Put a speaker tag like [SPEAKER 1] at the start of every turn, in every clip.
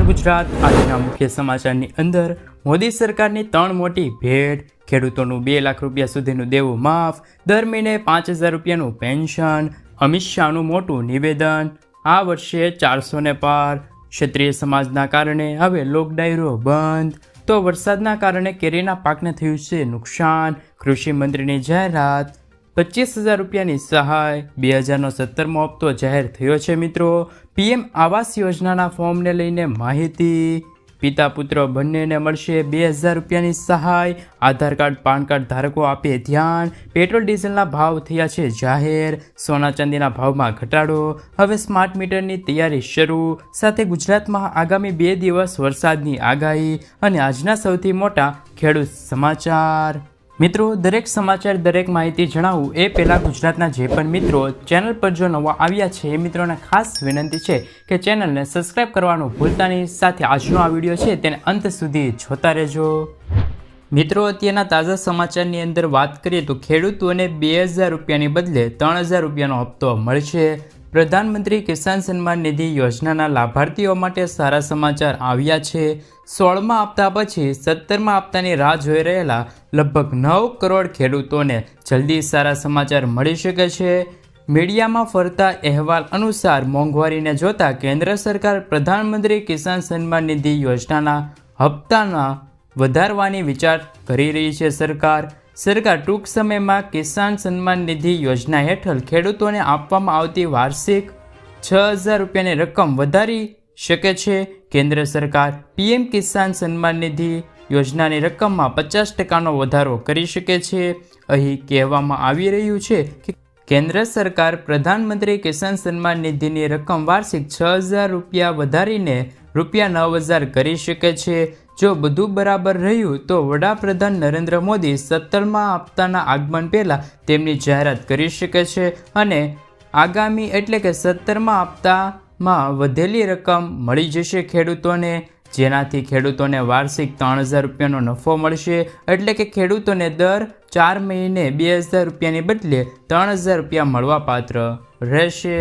[SPEAKER 1] નમસ્કાર ગુજરાત. આજના મુખ્ય સમાચારની અંદર, મોદી સરકારની ત્રણ મોટી ભેટ, ખેડૂતોનું બે લાખ રૂપિયા સુધીનું દેવું માફ, દર મહિને પાંચ હજાર રૂપિયાનું પેન્શન, અમિત શાહનું મોટું નિવેદન, આ વર્ષે ચારસો ને પાર. ક્ષત્રિય સમાજના કારણે હવે લોકડાયરો બંધ. તો વરસાદના કારણે કેરીના પાકને થયું છે નુકસાન. કૃષિ મંત્રીની જાહેરાત, પચીસ હજાર રૂપિયાની સહાય, બે હજારનો સત્તરમો હપ્તો જાહેર થયો છે મિત્રો. પીએમ આવાસ યોજનાના ફોર્મને લઈને માહિતી. પિતા પુત્ર બંનેને મળશે બે હજાર રૂપિયાની સહાય. આધાર કાર્ડ, પાન કાર્ડ ધારકો આપે ધ્યાન. પેટ્રોલ, ડીઝલના ભાવ થયા છે જાહેર. સોના ચાંદીના ભાવમાં ઘટાડો. હવે સ્માર્ટ મીટરની તૈયારી શરૂ. સાથે ગુજરાતમાં આગામી બે દિવસ વરસાદની આગાહી. અને આજના સૌથી મોટા ખેડૂત સમાચાર. મિત્રો, દરેક સમાચાર, દરેક માહિતી જણાવું એ પહેલાં ગુજરાતના જે પણ મિત્રો ચેનલ પર જો નવા આવ્યા છે, એ મિત્રોને ખાસ વિનંતી છે કે ચેનલને સબસ્ક્રાઈબ કરવાનું ભૂલતા સાથે આજનો આ વીડિયો છે તેને અંત સુધી જોતા રહેજો. મિત્રો, અત્યારના તાજા સમાચારની અંદર વાત કરીએ તો ખેડૂતોને બે હજાર રૂપિયાની બદલે ત્રણ હજાર રૂપિયાનો હપ્તો મળશે. પ્રધાનમંત્રી કિસાન સન્માન નિધિ યોજનાના લાભાર્થીઓ માટે સારા સમાચાર આવ્યા છે. સોળમા હપ્તા પછી સત્તરમા હપ્તાની રાહ જોઈ રહેલા લગભગ નવ કરોડ ખેડૂતોને જલ્દી સારા સમાચાર મળી શકે છે. મીડિયામાં ફરતા અહેવાલ અનુસાર મોંઘવારીને જોતા કેન્દ્ર સરકાર પ્રધાનમંત્રી કિસાન સન્માન નિધિ યોજનાના હપ્તાના વધારવાની વિચાર કરી રહી છે સરકાર. સરકાર ટૂંક સમયમાં કિસાન સન્માન નિધિ યોજના હેઠળ ખેડૂતોને આપવામાં આવતી વાર્ષિક છ હજાર રૂપિયાની રકમ વધારી શકે છે. કેન્દ્ર સરકાર પીએમ કિસાન સન્માન નિધિ યોજનાની રકમમાં પચાસ ટકાનો વધારો કરી શકે છે. અહીં કહેવામાં આવી રહ્યું છે કે કેન્દ્ર સરકાર પ્રધાનમંત્રી કિસાન સન્માન નિધિની રકમ વાર્ષિક છ હજાર રૂપિયા વધારીને રૂપિયા નવ હજાર કરી શકે છે. જો બધું બરાબર રહ્યું તો વડાપ્રધાન નરેન્દ્ર મોદી સત્તરમાં હપ્તાના આગમન પહેલાં તેમની જાહેરાત કરી શકે છે અને આગામી એટલે કે સત્તરમાં હપ્તામાં વધેલી રકમ મળી જશે ખેડૂતોને, જેનાથી ખેડૂતોને વાર્ષિક ત્રણ હજાર રૂપિયાનો નફો મળશે. એટલે કે ખેડૂતોને દર ચાર મહિને બે હજાર રૂપિયાની બદલે ત્રણ હજાર રૂપિયા મળવાપાત્ર રહેશે.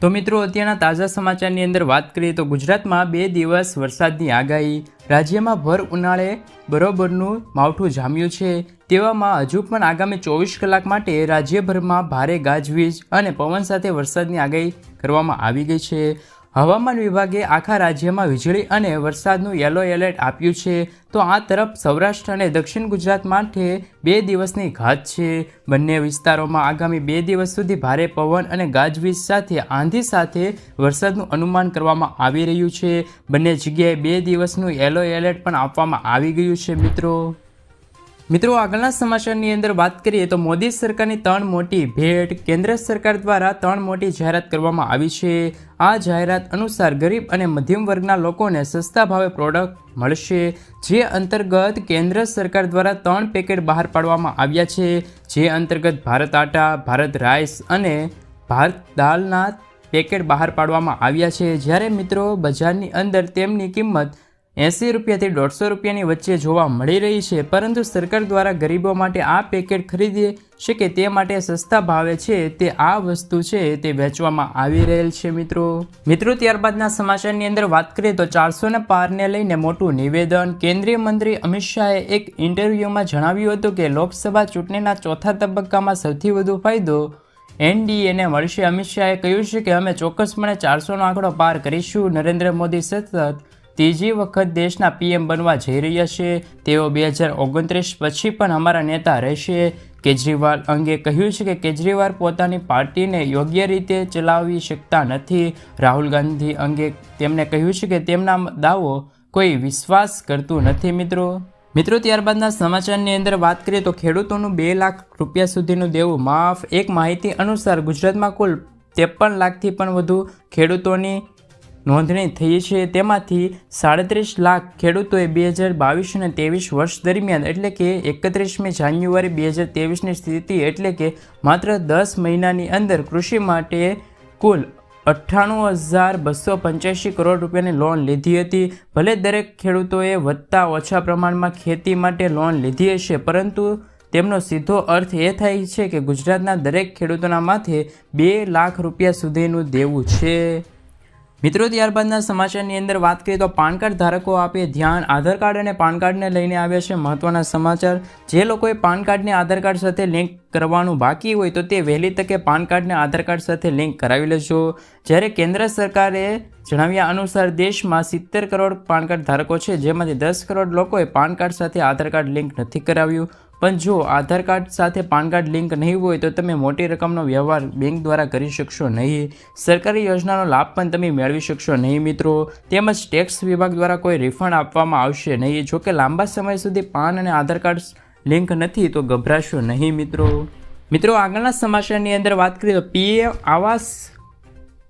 [SPEAKER 1] તો મિત્રો, અત્યારના તાજા સમાચારની અંદર વાત કરીએ તો ગુજરાતમાં બે દિવસ વરસાદની આગાહી. રાજ્યમાં ભર ઉનાળે બરોબરનું માવઠું જામ્યું છે. તેવામાં હજુ પણ આગામી ચોવીસ કલાક માટે રાજ્યભરમાં ભારે ગાજવીજ અને પવન સાથે વરસાદની આગાહી કરવામાં આવી ગઈ છે. હવામાન વિભાગે આખા રાજ્યમાં વીજળી અને વરસાદનું યલો એલર્ટ આપ્યું છે. તો આ તરફ સૌરાષ્ટ્ર અને દક્ષિણ ગુજરાત માટે બે દિવસની ઘાત છે. બંને વિસ્તારોમાં આગામી બે દિવસ સુધી ભારે પવન અને ગાજવીજ સાથે આંધી સાથે વરસાદનું અનુમાન કરવામાં આવી રહ્યું છે. બંને જગ્યાએ બે દિવસનું યલો એલર્ટ પણ આપવામાં આવી ગયું છે મિત્રો. મિત્રો, આગળના સમાચારની અંદર વાત કરીએ તો મોદી સરકારની ત્રણ મોટી ભેટ કેન્દ્ર સરકાર દ્વારા ત્રણ મોટી જાહેરાત કરવામાં આવી છે. આ જાહેરાત અનુસાર ગરીબ અને મધ્યમ વર્ગના લોકોને સસ્તા ભાવે પ્રોડક્ટ મળશે, જે અંતર્ગત કેન્દ્ર સરકાર દ્વારા ત્રણ પેકેટ બહાર પાડવામાં આવ્યા છે. જે અંતર્ગત ભારત આટા, ભારત રાઈસ અને ભારત દાલના પેકેટ બહાર પાડવામાં આવ્યા છે. જ્યારે મિત્રો, બજારની અંદર તેમની કિંમત એંસી રૂપિયાથી દોઢસો રૂપિયાની વચ્ચે જોવા મળી રહી છે, પરંતુ સરકાર દ્વારા ગરીબો માટે આ પેકેટ ખરીદી શકે તે માટે સસ્તા ભાવે છે તે આ વસ્તુ છે તે વેચવામાં આવી રહેલ છે, મિત્રો. મિત્રો, ત્યારબાદના સમાચારની અંદર વાત કરીએ તો ચારસોને પારને લઈને મોટું નિવેદન. કેન્દ્રીય મંત્રી અમિત શાહે એક ઇન્ટરવ્યૂમાં જણાવ્યું હતું કે લોકસભા ચૂંટણીના ચોથા તબક્કામાં સૌથી વધુ ફાયદો એનડીએને મળશે. અમિત શાહે કહ્યું છે કે અમે ચોક્કસપણે ચારસોનો આંકડો પાર કરીશું. નરેન્દ્ર મોદી સતત ત્રીજી વખત દેશના પીએમ બનવા જઈ રહ્યા છે. તેઓ બે હજાર ઓગણત્રીસ પછી પણ અમારા નેતા રહેશે. કેજરીવાલ અંગે કહ્યું છે કે કેજરીવાલ પોતાની પાર્ટીને યોગ્ય રીતે ચલાવી શકતા નથી. રાહુલ ગાંધી અંગે તેમણે કહ્યું છે કે તેમના દાવો કોઈ વિશ્વાસ કરતું નથી, મિત્રો. મિત્રો, ત્યારબાદના સમાચારની અંદર વાત કરીએ તો ખેડૂતોનું બે લાખ રૂપિયા સુધીનું દેવું માફ. એક માહિતી અનુસાર ગુજરાતમાં કુલ ત્રેપન લાખથી પણ વધુ ખેડૂતોની નોંધણી થઈ છે. તેમાંથી સાડત્રીસ લાખ ખેડૂતોએ બે હજાર બાવીસ અને ત્રેવીસ વર્ષ દરમિયાન, એટલે કે એકત્રીસમી જાન્યુઆરી બે હજાર ત્રેવીસની સ્થિતિ, એટલે કે માત્ર દસ મહિનાની અંદર કૃષિ માટે કુલ અઠ્ઠાણું હજાર બસો પંચ્યાસી કરોડ રૂપિયાની લોન લીધી હતી. ભલે દરેક ખેડૂતોએ વધતા ઓછા પ્રમાણમાં ખેતી માટે લોન લીધી હશે, પરંતુ તેમનો સીધો અર્થ એ થાય છે કે ગુજરાતના દરેક ખેડૂતોના માથે બે લાખ રૂપિયા સુધીનું દેવું છે. મિત્રો, ત્યારબાદના સમાચારની અંદર વાત કરીએ તો પાન કાર્ડ ધારકો આપે ધ્યાન, આધાર કાર્ડ અને પાન કાર્ડને લઈને આવ્યા છે મહત્વના સમાચાર. જે લોકોએ પાન કાર્ડને આધાર કાર્ડ સાથે લિંક કરવાનું બાકી હોય તો તે વહેલી તકે પાન કાર્ડને આધાર કાર્ડ સાથે લિંક કરાવી લેજો. જ્યારે કેન્દ્ર સરકારે જણાવ્યા અનુસાર દેશમાં સિત્તેર કરોડ પાન કાર્ડ ધારકો છે, જેમાંથી દસ કરોડ લોકોએ પાન કાર્ડ સાથે આધાર કાર્ડ લિંક નથી કરાવ્યું. પણ જો આધાર કાર્ડ સાથે પાન કાર્ડ લિંક નહીં હોય તો તમે મોટી રકમનો વ્યવહાર બેંક દ્વારા કરી શકશો નહીં. સરકારી યોજનાનો લાભ પણ તમે મેળવી શકશો નહીં મિત્રો. તેમજ ટેક્સ વિભાગ દ્વારા કોઈ રિફંડ આપવામાં આવશે નહીં. જોકે લાંબા સમય સુધી પાન અને આધાર કાર્ડ લિંક નથી તો ગભરાશો નહીં મિત્રો. મિત્રો, આગળના સમાચારની અંદર વાત કરીએ તો પીએમ આવાસ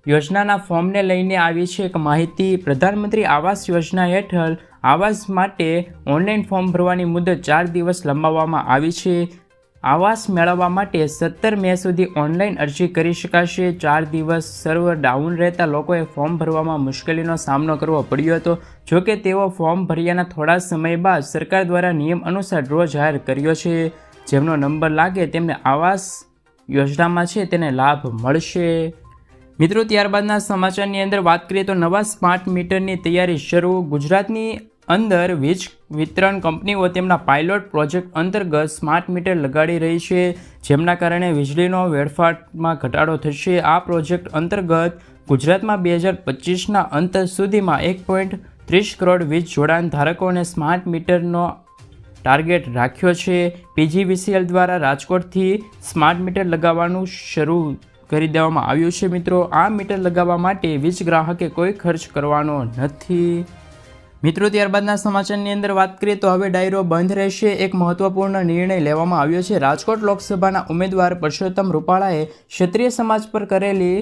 [SPEAKER 1] યોજનાના ફોર્મને લઈને આવી છે એક માહિતી. પ્રધાનમંત્રી આવાસ યોજના હેઠળ આવાસ માટે ઓનલાઈન ફોર્મ ભરવાની મુદત ચાર દિવસ લંબાવવામાં આવી છે. આવાસ મેળવવા માટે સત્તર મે સુધી ઓનલાઈન અરજી કરી શકાશે. ચાર દિવસ સર્વર ડાઉન રહેતા લોકોએ ફોર્મ ભરવામાં મુશ્કેલીનો સામનો કરવો પડ્યો હતો. જોકે તેઓ ફોર્મ ભર્યાના થોડા સમય બાદ સરકાર દ્વારા નિયમ અનુસાર ડ્રો જાહેર કર્યો છે. જેમનો નંબર લાગે તેમને આવાસ યોજનામાં છે તેને લાભ મળશે. મિત્રો, ત્યારબાદના સમાચારની અંદર વાત કરીએ તો નવા સ્માર્ટ મીટરની તૈયારી શરૂ. ગુજરાતની અંદર વીજ વિતરણ કંપનીઓ તેમના પાયલોટ પ્રોજેક્ટ અંતર્ગત સ્માર્ટ મીટર લગાડી રહી છે, જેમના કારણે વીજળીનો વેડફાટમાં ઘટાડો થશે. આ પ્રોજેક્ટ અંતર્ગત ગુજરાતમાં બે હજાર પચીસના અંત સુધીમાં એક પોઈન્ટ ત્રીસ કરોડ વીજ જોડાણ ધારકોને સ્માર્ટ મીટરનો ટાર્ગેટ રાખ્યો છે. પીજીવીસીએલ દ્વારા રાજકોટથી સ્માર્ટ મીટર લગાવવાનું શરૂ કરી દેવામાં આવ્યું છે મિત્રો. આ મીટર લગાવવા માટે વીજ ગ્રાહકે કોઈ ખર્ચ કરવાનો નથી. મિત્રો, ત્યારબાદના સમાચારની અંદર વાત કરીએ તો હવે ડાયરો બંધ રહેશે. એક મહત્વપૂર્ણ નિર્ણય લેવામાં આવ્યો છે. રાજકોટ લોકસભાના ઉમેદવાર પરસોત્તમ રૂપાલાએ ક્ષત્રિય સમાજ પર કરેલી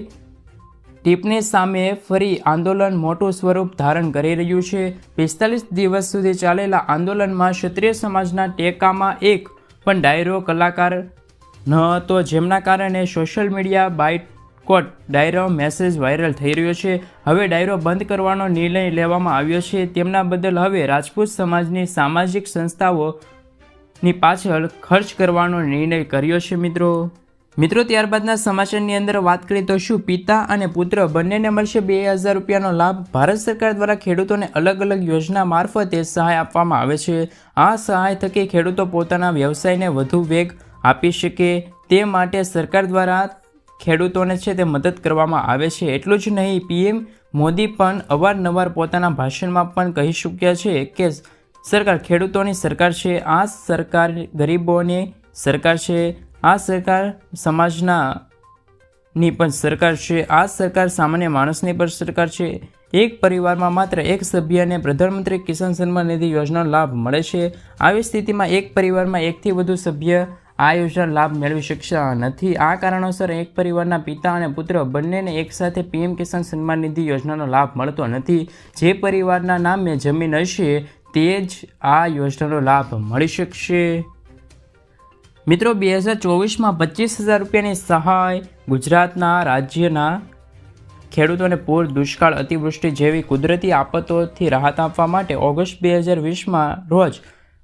[SPEAKER 1] ટીપની સામે ફરી આંદોલન મોટું સ્વરૂપ ધારણ કરી રહ્યું છે. પિસ્તાલીસ દિવસ સુધી ચાલેલા આંદોલનમાં ક્ષત્રિય સમાજના ટેકામાં એક, પણ ડાયરો કલાકાર ન હતો. જેમના કારણે સોશિયલ મીડિયા બાયકોટ ડાયરો મેસેજ વાયરલ થઈ રહ્યો છે. હવે ડાયરો બંધ કરવાનો નિર્ણય લેવામાં આવ્યો છે. તેમના બદલ હવે રાજપૂત સમાજની સામાજિક સંસ્થાઓની પાછળ ખર્ચ કરવાનો નિર્ણય કર્યો છે, મિત્રો. મિત્રો, ત્યારબાદના સમાચારની અંદર વાત કરીએ તો શું પિતા અને પુત્ર બંનેને મળશે બે હજાર રૂપિયાનો લાભ? ભારત સરકાર દ્વારા ખેડૂતોને અલગ અલગ યોજના મારફતે સહાય આપવામાં આવે છે. આ સહાય થકી ખેડૂતો પોતાના વ્યવસાયને વધુ વેગ આપી શકે તે માટે સરકાર દ્વારા ખેડૂતોને છે તે મદદ કરવામાં આવે છે. એટલું જ નહીં, પીએમ મોદી પણ અવારનવાર પોતાના ભાષણમાં પણ કહી ચૂક્યા છે કે સરકાર ખેડૂતોની સરકાર છે, આ સરકાર ગરીબોની સરકાર છે, આ સરકાર સમાજના ની પણ સરકાર છે, આ સરકાર સામાન્ય માણસની પણ સરકાર છે. એક પરિવારમાં માત્ર એક સભ્યને પ્રધાનમંત્રી કિસાન સન્માન નિધિ યોજનાનો લાભ મળે છે. આવી સ્થિતિમાં એક પરિવારમાં એકથી વધુ સભ્ય આ યોજના લાભ મેળવી શકતા નથી. આ કારણોસર એક પરિવારના પિતા અને પુત્ર બંનેને એકસાથે પીએમ કિસાન સન્માન નિધિ યોજનાનો લાભ મળતો નથી. જે પરિવારના નામે જમીન હશે તે જ આ યોજનાનો લાભ મળી શકશે. મિત્રો, બે હજાર ચોવીસમાં પચીસ હજાર રૂપિયાની સહાય ગુજરાતના રાજ્યના ખેડૂતોને પૂર, દુષ્કાળ, અતિવૃષ્ટિ જેવી કુદરતી આફતોથી રાહત આપવા માટે ઓગસ્ટ બે હજાર વીસમાં રોજ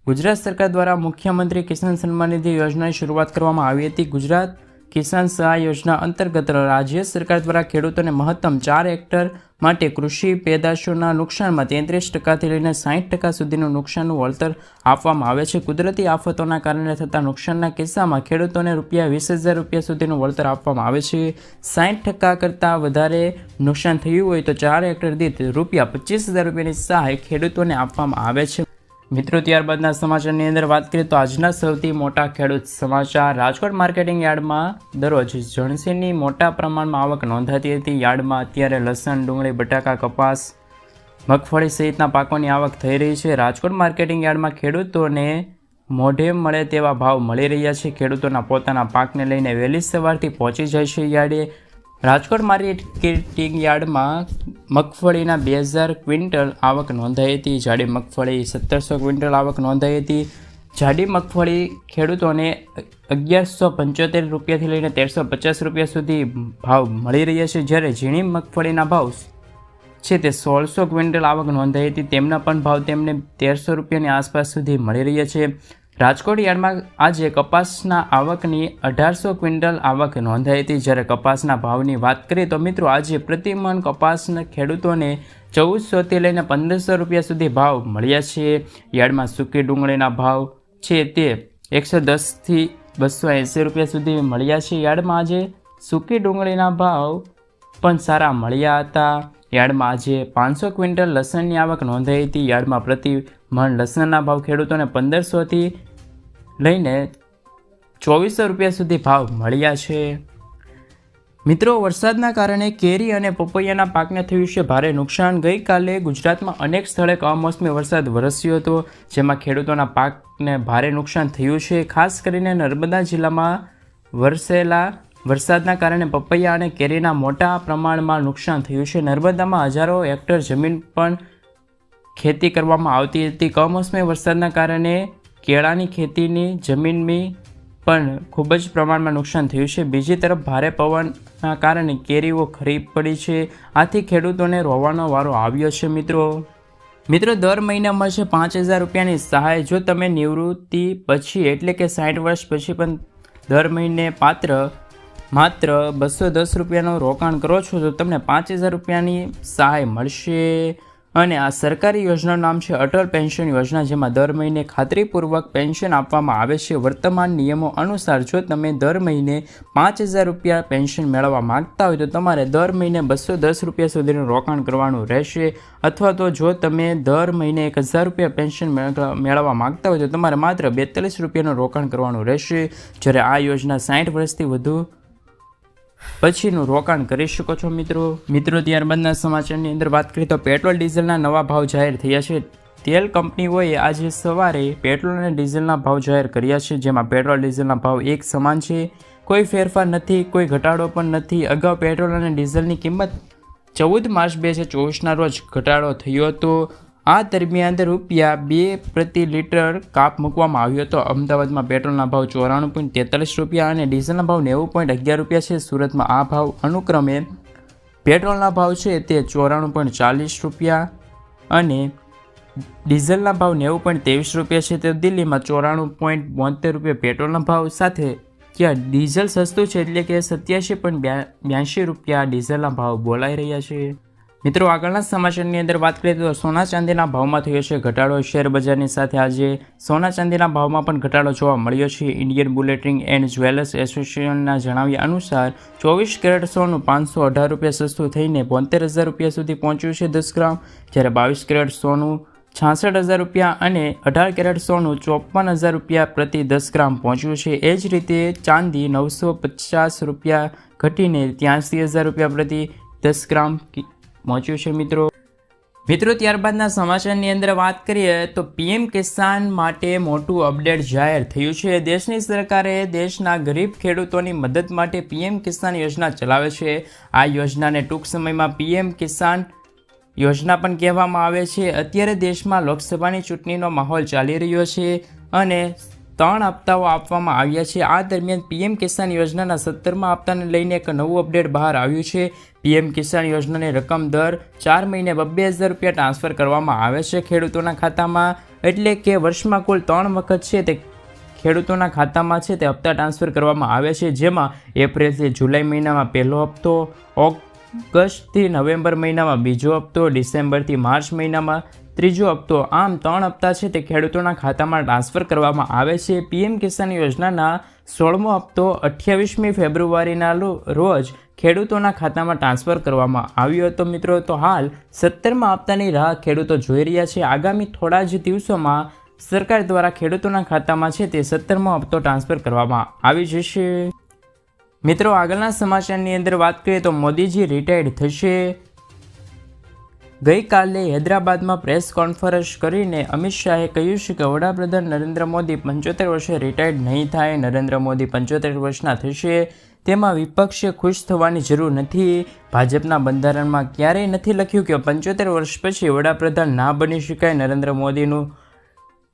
[SPEAKER 1] ગુજરાત સરકાર દ્વારા મુખ્યમંત્રી કિસાન સન્માન નિધિ યોજનાની શરૂઆત કરવામાં આવી હતી. ગુજરાત કિસાન સહાય યોજના અંતર્ગત રાજ્ય સરકાર દ્વારા ખેડૂતોને મહત્તમ ચાર હેક્ટર માટે કૃષિ પેદાશોના નુકસાનમાં તેત્રીસ ટકાથી લઈને સાઠ ટકા સુધીનું નુકસાનનું વળતર આપવામાં આવે છે. કુદરતી આફતોના કારણે થતા નુકસાનના કિસ્સામાં ખેડૂતોને રૂપિયા વીસ હજાર રૂપિયા સુધીનું વળતર આપવામાં આવે છે. સાઠ ટકા કરતાં વધારે નુકસાન થયું હોય તો ચાર હેક્ટર દીઠ રૂપિયા પચીસ હજાર રૂપિયાની સહાય ખેડૂતોને આપવામાં આવે છે. મિત્રો, ત્યારબાદના સમાચારની અંદર વાત કરીએ તો આજના સૌથી મોટા ખેડૂત સમાચાર. રાજકોટ માર્કેટિંગ યાર્ડમાં દરરોજ જણસીની મોટા પ્રમાણમાં આવક નોંધાતી હતી. યાર્ડમાં અત્યારે લસણ, ડુંગળી, બટાકા, કપાસ, મગફળી સહિતના પાકોની આવક થઈ રહી છે. રાજકોટ માર્કેટિંગ યાર્ડમાં ખેડૂતોને મોઢે મળે તેવા ભાવ મળી રહ્યા છે. ખેડૂતોના પોતાના પાકને લઈને વહેલી સવારથી પહોંચી જાય છે યાર્ડે. રાજકોટ માર્કેટિંગ યાર્ડમાં મગફળીના બે હજાર ક્વિન્ટલ આવક નોંધાઈ હતી. જાડી મગફળી સત્તરસો ક્વિન્ટલ આવક નોંધાઈ હતી. જાડી મગફળી ખેડૂતોને અગિયારસો પંચોતેર રૂપિયાથી લઈને તેરસો પચાસ રૂપિયા સુધી ભાવ મળી રહ્યા છે. જ્યારે ઝીણી મગફળીના ભાવ છે તે સોળસો ક્વિન્ટલ આવક નોંધાઈ હતી. તેમના પણ ભાવ તેમને તેરસો રૂપિયાની આસપાસ સુધી મળી રહ્યા છે. રાજકોટ યાર્ડમાં આજે કપાસના આવકની અઢારસો ક્વિન્ટલ આવક નોંધાઈ હતી. જ્યારે કપાસના ભાવની વાત કરીએ તો મિત્રો આજે પ્રતિમન કપાસના ખેડૂતોને ચૌદસોથી લઈને પંદરસો રૂપિયા સુધી ભાવ મળ્યા છે. યાર્ડમાં સૂકી ડુંગળીના ભાવ છે તે એકસો દસથી બસો એંસી રૂપિયા સુધી મળ્યા છે. યાર્ડમાં આજે સૂકી ડુંગળીના ભાવ પણ સારા મળ્યા હતા. યાર્ડમાં આજે પાંચસો ક્વિન્ટલ લસણની આવક નોંધાઈ હતી. યાર્ડમાં પ્રતિ મણ લસણના ભાવ ખેડૂતોને પંદરસોથી લઈને ચોવીસો રૂપિયા સુધી ભાવ મળ્યા છે. મિત્રો, વરસાદના કારણે કેરી અને પપૈયાના પાકને થયું છે ભારે નુકસાન. ગઈકાલે ગુજરાતમાં અનેક સ્થળે કમોસમી વરસાદ વરસ્યો હતો, જેમાં ખેડૂતોના પાકને ભારે નુકસાન થયું છે. ખાસ કરીને નર્મદા જિલ્લામાં વરસેલા વરસાદના કારણે પપૈયા અને કેરીના મોટા પ્રમાણમાં નુકસાન થયું છે. નર્મદામાં હજારો હેક્ટર જમીન પણ ખેતી કરવામાં આવતી હતી. કમોસમી વરસાદના કારણે કેળાની ખેતીની જમીનની પણ ખૂબ જ પ્રમાણમાં નુકસાન થયું છે. બીજી તરફ ભારે પવનના કારણે કેરીઓ ખરી પડી છે. આથી ખેડૂતોને રોવાનો વારો આવ્યો છે મિત્રો. મિત્રો, દર મહિને મળશે પાંચ હજાર રૂપિયાની સહાય. જો તમે નિવૃત્તિ પછી, એટલે કે સાઠ વર્ષ પછી પણ દર મહિને પાત્ર, માત્ર બસો દસ રૂપિયાનું રોકાણ કરો છો, તો તમને પાંચ હજાર રૂપિયાની સહાય મળશે. અને આ સરકારી યોજનાનું નામ છે અટલ પેન્શન યોજના, જેમાં દર મહિને ખાતરીપૂર્વક પેન્શન આપવામાં આવે છે. વર્તમાન નિયમો અનુસાર જો તમે દર મહિને પાંચ હજાર રૂપિયા પેન્શન મેળવવા માંગતા હોય તો તમારે દર મહિને બસો દસ રૂપિયા સુધીનું રોકાણ કરવાનું રહેશે. અથવા તો જો તમે દર મહિને એક હજાર રૂપિયા પેન્શન મેળવવા માંગતા હોય તો તમારે માત્ર બેતાલીસ રૂપિયાનું રોકાણ કરવાનું રહેશે. જ્યારે આ યોજના સાઠ વર્ષથી વધુ પછીનું રોકાણ કરી શકો છો મિત્રો. મિત્રો, ત્યારબાદના સમાચારની અંદર વાત કરીએ તો પેટ્રોલ, ડીઝલના નવા ભાવ જાહેર થયા છે. તેલ કંપનીઓએ આજે સવારે પેટ્રોલ અને ડીઝલના ભાવ જાહેર કર્યા છે, જેમાં પેટ્રોલ, ડીઝલના ભાવ એક સમાન છે. કોઈ ફેરફાર નથી, કોઈ ઘટાડો પણ નથી. અગાઉ પેટ્રોલ અને ડીઝલની કિંમત ચૌદ માર્ચ બે હજાર ચોવીસના રોજ ઘટાડો થયો હતો. આ દરમિયાન રૂપિયા બે પ્રતિ લીટર કાપ મૂકવામાં આવ્યો હતો. અમદાવાદમાં પેટ્રોલના ભાવ ચોરાણું પોઈન્ટ તેતાલીસ રૂપિયા અને ડીઝલના ભાવ નેવું પોઈન્ટ અગિયાર રૂપિયા છે. સુરતમાં આ ભાવ અનુક્રમે પેટ્રોલના ભાવ છે તે ચોરાણું પોઈન્ટ ચાલીસ રૂપિયા અને ડીઝલના ભાવ નેવું પોઈન્ટ ત્રેવીસ રૂપિયા છે. તે દિલ્હીમાં ચોરાણું પોઈન્ટ બોતેર રૂપિયા પેટ્રોલના ભાવ સાથે ત્યાં ડીઝલ સસ્તું છે એટલે કે સત્યાસી પોઈન્ટ બ્યાસી રૂપિયા ડીઝલના ભાવ બોલાઈ રહ્યા છે. મિત્રો, આગળના સમાચારની અંદર વાત કરીએ તો સોના ચાંદીના ભાવમાં થયો છે ઘટાડો. શેર બજારની સાથે આજે સોના ચાંદીના ભાવમાં પણ ઘટાડો જોવા મળ્યો છે. ઇન્ડિયન બુલેટિંગ એન્ડ જ્વેલર્સ એસોસિએશનના જણાવ્યા અનુસાર, ચોવીસ કેરેટ સોનું પાંચસો અઢાર રૂપિયા સસ્તું થઈને બોતેર હજાર રૂપિયા સુધી પહોંચ્યું છે દસ ગ્રામ. જ્યારે બાવીસ કેરેટ સોનું છાસઠ હજાર રૂપિયા અને અઢાર કેરેટ સોનું ચોપન હજાર રૂપિયા પ્રતિ દસ ગ્રામ પહોંચ્યું છે. એ જ રીતે ચાંદી નવસો પચાસ રૂપિયા ઘટીને ત્યાંસી હજાર રૂપિયા પ્રતિ દસ ગ્રામ પહોંચ્યું છે, મિત્રો. મિત્રો, ત્યારબાદના સમાચારની અંદર વાત કરીએ તો પીએમ કિસાન માટે મોટું અપડેટ જાહેર થયું છે. દેશની સરકારે દેશના ગરીબ ખેડૂતોની મદદ માટે પીએમ કિસાન યોજના ચલાવે છે. આ યોજનાને ટૂંક સમયમાં પીએમ કિસાન યોજના પણ કહેવામાં આવે છે. અત્યારે દેશમાં લોકસભાની ચૂંટણીનો માહોલ ચાલી રહ્યો છે અને ત્રણ હપ્તાઓ આપવામાં આવ્યા છે. આ દરમિયાન પીએમ કિસાન યોજનાના સત્તરમાં હપ્તાને લઈને એક નવું અપડેટ બહાર આવ્યું છે. પીએમ કિસાન યોજનાની રકમ દર ચાર મહિને બબ્બે હજાર રૂપિયા ટ્રાન્સફર કરવામાં આવે છે ખેડૂતોના ખાતામાં. એટલે કે વર્ષમાં કુલ ત્રણ વખત છે તે ખેડૂતોના ખાતામાં છે તે હપ્તા ટ્રાન્સફર કરવામાં આવે છે. જેમાં એપ્રિલથી જુલાઈ મહિનામાં પહેલો હપ્તો ઓગસ્ટથી નવેમ્બર મહિનામાં બીજો હપ્તો ડિસેમ્બરથી માર્ચ મહિનામાં ત્રીજો હપ્તો આમ ત્રણ હપ્તા છે તે ખેડૂતોના ખાતામાં ટ્રાન્સફર કરવામાં આવે છે. પીએમ કિસાન યોજનાના સોળમો હપ્તો અઠ્યાવીસમી ફેબ્રુઆરીના રોજ ખેડૂતોના ખાતામાં ટ્રાન્સફર કરવામાં આવ્યો હતો. મિત્રો, તો હાલ સત્તરમા હપ્તાની રાહ ખેડૂતો જોઈ રહ્યા છે. આગામી થોડા જ દિવસોમાં સરકાર દ્વારા ખેડૂતોના ખાતામાં છે તે સત્તરમો હપ્તો ટ્રાન્સફર કરવામાં આવી જશે. મિત્રો, આગળના સમાચારની અંદર વાત કરીએ તો મોદીજી રિટાયર્ડ થશે. ગઈકાલે હૈદરાબાદમાં પ્રેસ કોન્ફરન્સ કરીને અમિત શાહે કહ્યું છે કે વડાપ્રધાન નરેન્દ્ર મોદી પંચોતેર વર્ષે રિટાયર્ડ નહીં થાય, નરેન્દ્ર મોદી પંચોતેર વર્ષના થશે, તેમાં વિપક્ષે ખુશ થવાની જરૂર નથી. ભાજપના બંધારણમાં ક્યારેય નથી લખ્યું કે પંચોતેર વર્ષ પછી વડાપ્રધાન ના બની શકાય, નરેન્દ્ર મોદીનું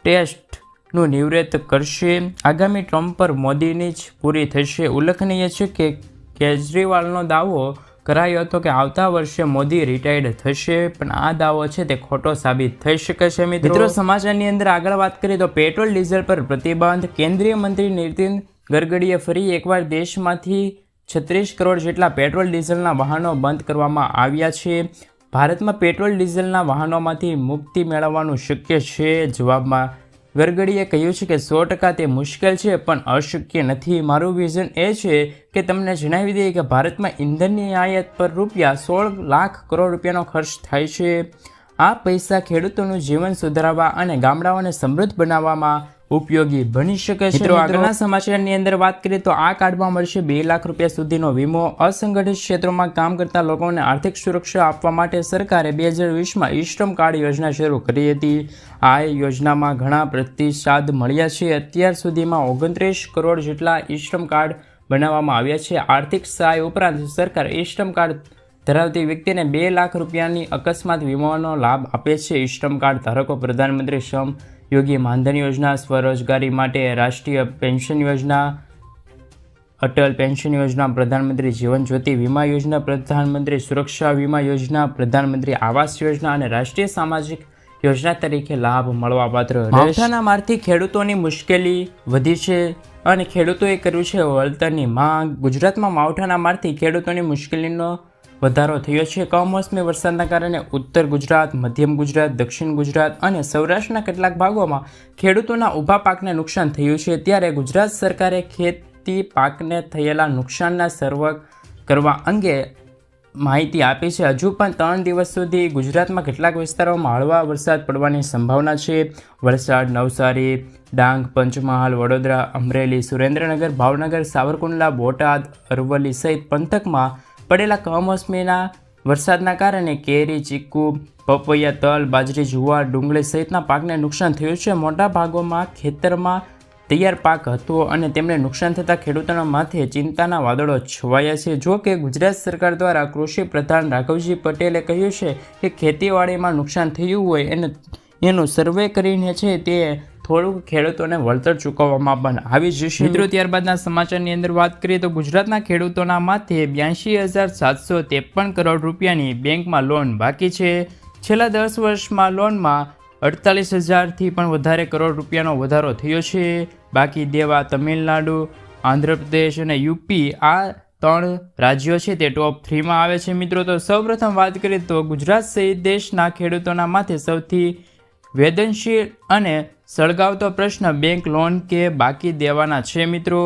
[SPEAKER 1] ટેસ્ટનું નિવૃત્ત કરશે. આગામી ટ્રમ્પ પર મોદીની જ પૂરી થશે. ઉલ્લેખનીય છે કે કેજરીવાલનો દાવો કરાયો હતો કે આવતા વર્ષે મોદી રિટાયર્ડ થશે, પણ આ દાવો છે તે ખોટો સાબિત થઈ શકે છે મિત્રો, સમાચારની અંદર આગળ વાત કરીએ તો પેટ્રોલ, ડીઝલ પર પ્રતિબંધ. કેન્દ્રીય મંત્રી નીતિન ગડકરીએ ફરી એકવાર દેશમાંથી છત્રીસ કરોડ જેટલા પેટ્રોલ, ડીઝલના વાહનો બંધ કરવામાં આવ્યા છે. ભારતમાં પેટ્રોલ, ડીઝલના વાહનોમાંથી મુક્તિ મેળવવાનું શક્ય છે, જવાબમાં ગડકરીએ કહ્યું છે કે સો ટકા તે મુશ્કેલ છે, પણ અશક્ય નથી. મારું વિઝન એ છે કે તમને જણાવી દઈએ કે ભારતમાં ઇંધણની આયાત પર રૂપિયા સોળ લાખ કરોડ રૂપિયાનો ખર્ચ થાય છે. આ પૈસા ખેડૂતોનું જીવન સુધારવા અને ગામડાઓને સમૃદ્ધ બનાવવામાં ઉપયોગી બની શકે છે મિત્રો આગળના સમાચારની અંદર વાત કરીએ તો આ કાર્ડમાં મળશે બે લાખ રૂપિયા સુધીનો વીમો. અસંગઠિત ક્ષેત્રોમાં કામ કરતા લોકોને આર્થિક સુરક્ષા આપવા માટે સરકારે બે હજાર વીસમાં ઈશ્રમ કાર્ડ યોજના શરૂ કરી હતી. આ યોજનામાં ઘણા પ્રતિસાદ મળ્યા છે. અત્યાર સુધીમાં ઓગણત્રીસ કરોડ જેટલા ઈશ્રમ કાર્ડ બનાવવામાં આવ્યા છે. આર્થિક સહાય ઉપરાંત સરકાર ઈશ્રમ કાર્ડ ધરાવતી વ્યક્તિને બે લાખ રૂપિયાની અકસ્માત વીમાનો લાભ આપે છે. ઈશ્રમ કાર્ડ ધારકો પ્રધાનમંત્રી શ્રમ યોગી માનધન યોજના સ્વરોજગારી માટે રાષ્ટ્રીય પેન્શન યોજના અટલ પેન્શન યોજના પ્રધાનમંત્રી જીવન જ્યોતિ વીમા યોજના પ્રધાનમંત્રી સુરક્ષા વીમા યોજના પ્રધાનમંત્રી આવાસ યોજના અને રાષ્ટ્રીય સામાજિક યોજના તરીકે લાભ મળવાપાત્ર માવઠાના મારથી ખેડૂતોની મુશ્કેલી વધી છે અને ખેડૂતોએ કર્યું છે વળતરની માંગ. ગુજરાતમાં માવઠાના મારથી ખેડૂતોની મુશ્કેલીનો વધારો થયો છે. કમોસમી વરસાદના કારણે ઉત્તર ગુજરાત, મધ્યમ ગુજરાત, દક્ષિણ ગુજરાત અને સૌરાષ્ટ્રના કેટલાક ભાગોમાં ખેડૂતોના ઊભા પાકને નુકસાન થયું છે. ત્યારે ગુજરાત સરકારે ખેતી પાકને થયેલા નુકસાનના સર્વ કરવા અંગે માહિતી આપી છે. હજુ પણ ત્રણ દિવસ સુધી ગુજરાતમાં કેટલાક વિસ્તારોમાં હળવા વરસાદ પડવાની સંભાવના છે. વલસાડ, નવસારી, ડાંગ, પંચમહાલ, વડોદરા, અમરેલી, સુરેન્દ્રનગર, ભાવનગર, સાવરકુંડલા, બોટાદ, અરવલ્લી સહિત પંથકમાં પડેલા કમોસમીના વરસાદના કારણે કેરી, ચીકુ, પપૈયા, તલ, બાજરી, જુવાર, ડુંગળી સહિતના પાકને નુકસાન થયું છે. મોટા ભાગોમાં ખેતરમાં તૈયાર પાક હતો અને તેમને નુકસાન થતાં ખેડૂતોના માથે ચિંતાના વાદળો છવાયા છે. જો કે ગુજરાત સરકાર દ્વારા કૃષિ પ્રધાન રાઘવજી પટેલે કહ્યું છે કે ખેતીવાડીમાં નુકસાન થયું હોય એને, એનું સર્વે કરીને છે તે થોડુંક ખેડૂતોને વળતર ચૂકવવામાં પણ આવી જશે મિત્રો, ત્યારબાદના સમાચારની અંદર વાત કરીએ તો ગુજરાતના ખેડૂતોના માથે બ્યાસી હજાર સાતસો ત્રેપન કરોડ રૂપિયાની બેંકમાં લોન બાકી છે. છેલ્લા દસ વર્ષમાં લોનમાં અડતાલીસ હજારથી પણ વધારે કરોડ રૂપિયાનો વધારો થયો છે. બાકી દેવા તમિલનાડુ, આંધ્રપ્રદેશ અને યુપી આ ત્રણ રાજ્યો છે તે ટોપ થ્રીમાં આવે છે. મિત્રો, તો સૌપ્રથમ વાત કરીએ તો ગુજરાત સહિત દેશના ખેડૂતોના માથે સૌથી વેદનશીલ અને સળગાવતો પ્રશ્ન બેંક લોન કે બાકી દેવાના છે મિત્રો?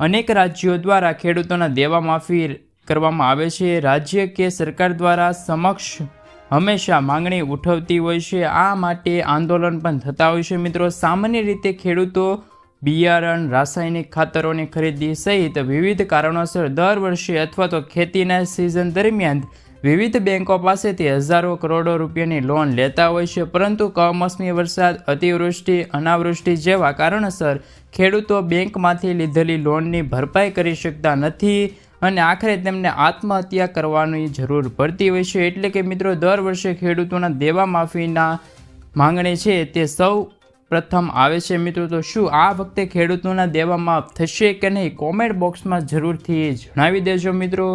[SPEAKER 1] અનેક રાજ્યો દ્વારા ખેડૂતોના દેવા માફી કરવામાં આવે છે. રાજ્ય કે સરકાર દ્વારા સમક્ષ હંમેશા માંગણી ઉઠવતી હોય છે. આ માટે આંદોલન પણ થતા હોય છે મિત્રો. સામાન્ય રીતે ખેડૂતો બિયારણ, રાસાયણિક ખાતરોની ખરીદી સહિત વિવિધ કારણોસર દર વર્ષે અથવા તો ખેતીના સિઝન દરમિયાન વિવિધ બેન્કો પાસેથી હજારો કરોડો રૂપિયાની લોન લેતા હોય છે, પરંતુ કમોસમી વરસાદ, અતિવૃષ્ટિ, અનાવૃષ્ટિ જેવા કારણસર ખેડૂતો બેંકમાંથી લીધેલી લોનની ભરપાઈ કરી શકતા નથી અને આખરે તેમને આત્મહત્યા કરવાની જરૂર પડતી હોય છે. એટલે કે મિત્રો, દર વર્ષે ખેડૂતોના દેવા માફીના માંગણી છે તે સૌ પ્રથમ આવે છે. મિત્રો, તો શું આ વખતે ખેડૂતોના દેવા માફ થશે કે નહીં? કોમેન્ટ બોક્સમાં જરૂરથી જણાવી દેજો મિત્રો.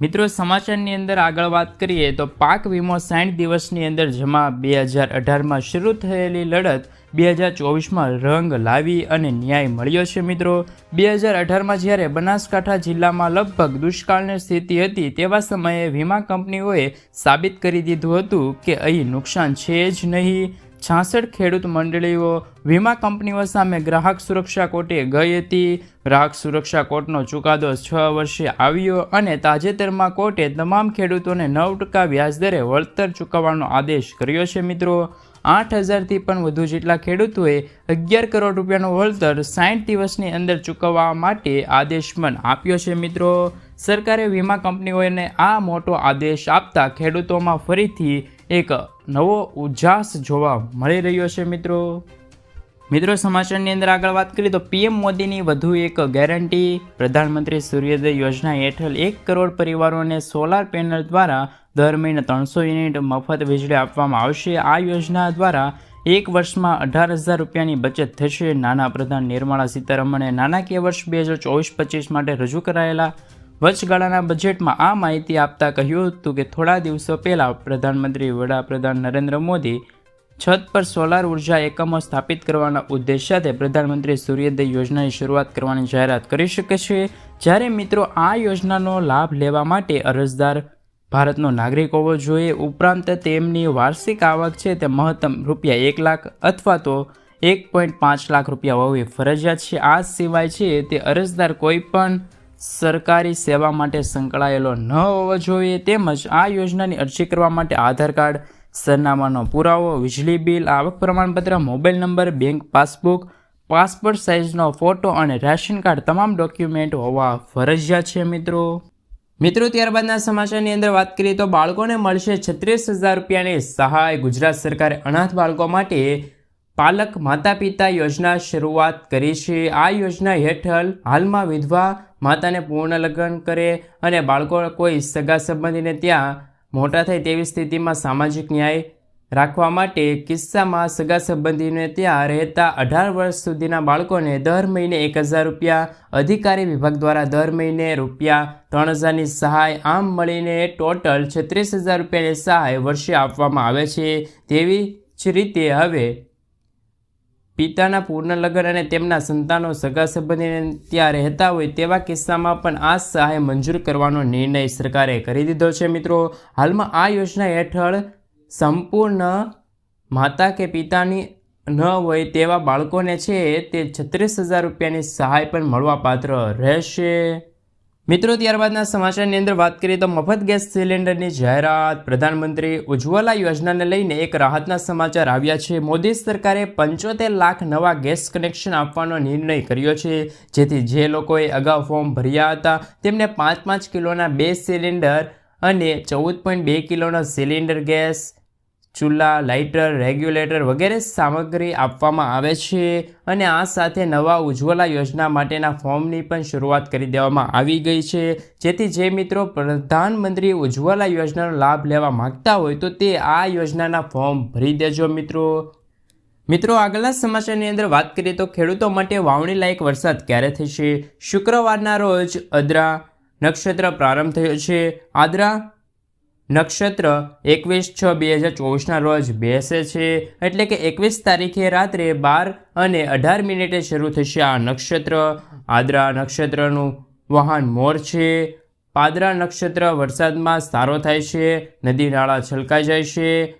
[SPEAKER 1] મિત્રો, સમાચારની અંદર આગળ વાત કરીએ તો પાક વીમો સાઠ દિવસની અંદર જમા બે હજાર અઢારમાં શરૂ થયેલી લડત બે હજાર ચોવીસમાં રંગ લાવી અને ન્યાય મળ્યો છે, મિત્રો. બે હજાર અઢારમાં જ્યારે બનાસકાંઠા જિલ્લામાં લગભગ દુષ્કાળની સ્થિતિ હતી, તેવા સમયે વીમા કંપનીઓએ સાબિત કરી દીધું હતું કે અહીં નુકસાન છે જ નહીં. છાસઠ ખેડૂત મંડળીઓ વીમા કંપનીઓ સામે ગ્રાહક સુરક્ષા કોર્ટે ગઈ હતી. ગ્રાહક સુરક્ષા કોર્ટનો ચુકાદો છ વર્ષે આવ્યો અને તાજેતરમાં કોર્ટે તમામ ખેડૂતોને નવ ટકા વ્યાજદરે વળતર ચૂકવવાનો આદેશ કર્યો છે મિત્રો. આઠ હજારથી પણ વધુ જેટલા ખેડૂતોએ અગિયાર કરોડ રૂપિયાનું વળતર સાઠ દિવસની અંદર ચૂકવવા માટે આદેશ પણ આપ્યો છે મિત્રો. સરકારે વીમા કંપનીઓને આ મોટો આદેશ આપતા ખેડૂતોમાં ફરીથી એક નવો ઉજાસ જોવા મળી રહ્યો છે, મિત્રો. મિત્રો, સમાચારની અંદર આગળ વાત કરીએ તો પીએમ મોદીની વધુ એક ગેરંટી, પ્રધાનમંત્રી સૂર્યોદય યોજના હેઠળ એક કરોડ પરિવારોને સોલાર પેનલ દ્વારા દર મહિને ત્રણસો યુનિટ મફત વીજળી આપવામાં આવશે. આ યોજના દ્વારા એક વર્ષમાં અઢાર હજાર રૂપિયાની બચત થશે. નાના પ્રધાન નિર્મળા સીતારમણે નાણાકીય વર્ષ બે હજાર ચોવીસ પચીસ માટે રજૂ કરાયેલા વચગાળાના બજેટમાં આ માહિતી આપતા કહ્યું હતું કે થોડા દિવસો પહેલાં પ્રધાનમંત્રી, વડાપ્રધાન નરેન્દ્ર મોદી છત પર સોલાર ઊર્જા એકમો સ્થાપિત કરવાના ઉદ્દેશ સાથે પ્રધાનમંત્રી સૂર્યોદય યોજનાની શરૂઆત કરવાની જાહેરાત કરી શકે છે. જ્યારે મિત્રો આ યોજનાનો લાભ લેવા માટે અરજદાર ભારતનો નાગરિક હોવો જોઈએ, ઉપરાંત તેમની વાર્ષિક આવક છે તે મહત્તમ રૂપિયા એક લાખ અથવા તો એક પોઈન્ટ પાંચ લાખ રૂપિયા હોવી ફરજિયાત છે. આ સિવાય છે તે અરજદાર કોઈ પણ સરકારી સેવા માટે સંકળાયેલો ન હોવો જોઈએ, તેમજ આ યોજનાની અરજી કરવા માટે આધાર કાર્ડ, સરનામાનો પુરાવો, વીજળી બિલ, આવક પ્રમાણપત્ર, mobile number, bank passbook, passport સાઇઝનો photo અને રેશન કાર્ડ તમામ ડોક્યુમેન્ટ હોવા ફરજિયાત છે મિત્રો. મિત્રો, ત્યારબાદના સમાચારની અંદર વાત કરીએ તો બાળકોને મળશે છત્રીસ હજાર રૂપિયાની સહાય. ગુજરાત સરકારે અનાથ બાળકો માટે પાલક માતા પિતા યોજના શરૂઆત કરી છે. આ યોજના હેઠળ હાલમાં વિધવા માતાને પૂર્ણ લગ્ન કરે અને બાળકો કોઈ સગા સંબંધીને ત્યાં મોટા થાય તેવી સ્થિતિમાં સામાજિક ન્યાય રાખવા માટે કિસ્સામાં સગા સંબંધીને ત્યાં રહેતા અઢાર વર્ષ સુધીના બાળકોને દર મહિને એક હજાર રૂપિયા, અધિકારી વિભાગ દ્વારા દર મહિને રૂપિયા ત્રણ હજારની સહાય, આમ મળીને ટોટલ છત્રીસ હજાર રૂપિયાની સહાય વર્ષે આપવામાં આવે છે. તેવી જ રીતે હવે પિતાના પૂર્ણ લગ્ન અને તેમના સંતાનો સગા સંબંધીને ત્યાં રહેતા હોય તેવા કિસ્સામાં પણ આ સહાય મંજૂર કરવાનો નિર્ણય સરકારે કરી દીધો છે મિત્રો. હાલમાં આ યોજના હેઠળ સંપૂર્ણ માતા કે પિતાની ન હોય તેવા બાળકોને છે તે છત્રીસ હજાર રૂપિયાની સહાય પણ મળવાપાત્ર રહેશે. મિત્રો, ત્યારબાદના સમાચારની અંદર વાત કરીએ તો મફત ગેસ સિલિન્ડરની જાહેરાત. પ્રધાનમંત્રી ઉજ્જવલા યોજનાને લઈને એક રાહતના સમાચાર આવ્યા છે. મોદી સરકારે પંચોતેર લાખ નવા ગેસ કનેક્શન આપવાનો નિર્ણય કર્યો છે, જેથી જે લોકોએ અગાઉ ફોર્મ ભર્યા હતા, તેમને પાંચ પાંચ કિલોના બે સિલિન્ડર અને ચૌદ પોઈન્ટ બે કિલોનો સિલિન્ડર ગેસ ચૂલા, લાઇટર, રેગ્યુલેટર વગેરે સામગ્રી આપવામાં આવે છે અને આ સાથે નવા ઉજ્જવલા યોજના માટેના ફોર્મની પણ શરૂઆત કરી દેવામાં આવી ગઈ છે. જેથી જે મિત્રો પ્રધાનમંત્રી ઉજ્જવલા યોજનાનો લાભ લેવા માગતા હોય તો તે આ યોજનાના ફોર્મ ભરી દેજો મિત્રો. મિત્રો આગલા સમાચારની અંદર વાત કરીએ તો ખેડૂતો માટે વાવણી લાયક વરસાદ ક્યારે થશે? શુક્રવારના રોજ અદ્રા નક્ષત્ર પ્રારંભ થયો છે. આદ્રા નક્ષત્ર એકવીસ છ બે હજાર ચોવીસના રોજ બેસે છે. એટલે કે એકવીસ તારીખે રાત્રે બાર અને અઢાર મિનિટે શરૂ થશે આ નક્ષત્ર. આદ્રા નક્ષત્રનું વાહન મોર છે. પાદરા નક્ષત્ર વરસાદમાં સારો થાય છે. નદી નાળા છલકાઈ જાય છે.